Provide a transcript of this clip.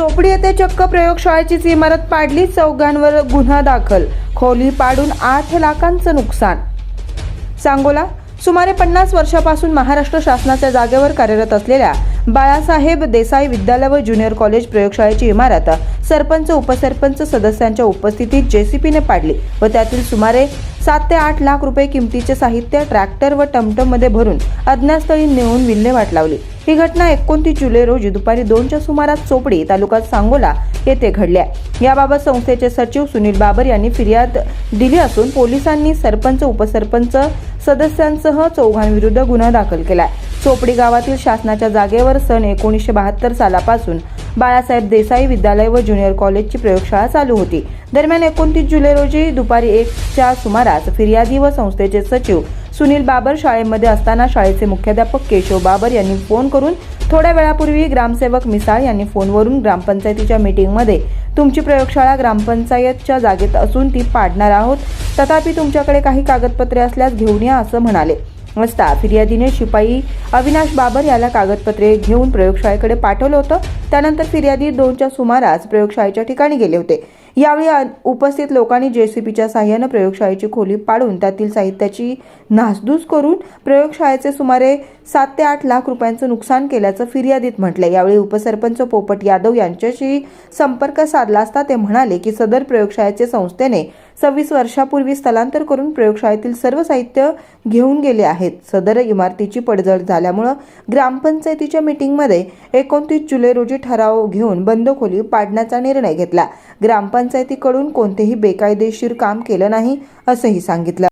चोपडी येथे चक्क प्रयोगशाळेचीच इमारत पाडली चौघांवर गुन्हा दाखल. खोली पाडून आठ लाखांचं नुकसान. सांगोला सुमारे पन्नास वर्षापासून महाराष्ट्र शासनाच्या जागेवर कार्यरत असलेल्या बाळासाहेब देसाई विद्यालय व ज्युनियर कॉलेज प्रयोगशाळेची इमारत सरपंच उपसरपंच सदस्यांच्या उपस्थितीत जेसीपीने पाडली व त्यातील सुमारे सात ते आठ लाख रुपये किमतीचे साहित्य ट्रॅक्टर व टमटममध्ये भरून अज्ञातस्थळी नेऊन विल्हेवाट लावली. ही घटना एकोणतीस जुलै रोजी दुपारी दोनच्या सुमारास चोपडी तालुक्यात सांगोला येथे घडल्या याबाबत संस्थेचे सचिव सुनील बाबर यांनी फिर्याद दिली असून पोलिसांनी सरपंच उपसरपंच सदस्यांसह चौघांविरुद्ध गुन्हा दाखल केला चोपडी गावातील शासनाच्या जागेवर सन एकोणीसशे बहात्तर सालापासून बाळासाहेब देसाई विद्यालय व ज्युनियर कॉलेजची प्रयोगशाळा चालू होती. दरम्यान एकोणतीस जुलै रोजी दुपारी एकच्या सुमारास फिर्यादी व संस्थेचे सचिव सुनील बाबर शाळेमध्ये असताना शाळेचे मुख्याध्यापक केशव बाबर यांनी फोन करून थोड्या वेळापूर्वी ग्रामसेवक मिसाळ यांनी फोनवरून ग्रामपंचायतीच्या मीटिंगमध्ये तुमची प्रयोगशाळा ग्रामपंचायतच्या जागेत असून ती पाडणार आहोत. तथापि तुमच्याकडे काही कागदपत्रे असल्यास घेऊन या असं म्हणाले. असता फिर्यादीने शिपाई अविनाश बाबर याला कागदपत्रे घेऊन प्रयोगशाळेकडे पाठवलं होतं. त्यानंतर फिर्यादी दोनच्या सुमारास प्रयोगशाळेच्या ठिकाणी गेले होते. यावेळी उपस्थित लोकांनी जेसीबीच्या साह्यानं प्रयोगशाळेची खोली पाडून त्यातील साहित्याची नासधूस करून प्रयोगशाळेचे सुमारे सात ते आठ लाख रुपयांचं नुकसान केल्याचं फिर्यादीत म्हटलं यावेळी उपसरपंच पोपट यादव यांच्याशी संपर्क साधला असता ते म्हणाले की सदर प्रयोगशाळेचे संस्थेने सव्वीस वर्षापूर्वी स्थलांतर करून प्रयोगशाळेतील सर्व साहित्य घेऊन गेले आहेत. सदर इमारतीची पडझड झाल्यामुळं ग्रामपंचायतीच्या मीटिंगमध्ये एकोणतीस जुलै रोजी ठराव घेऊन बंद खोली पाडण्याचा निर्णय घेतला. ग्रामपंचायतीकडून कोणतेही बेकायदेशीर काम केलं नाही असंही सांगितलं.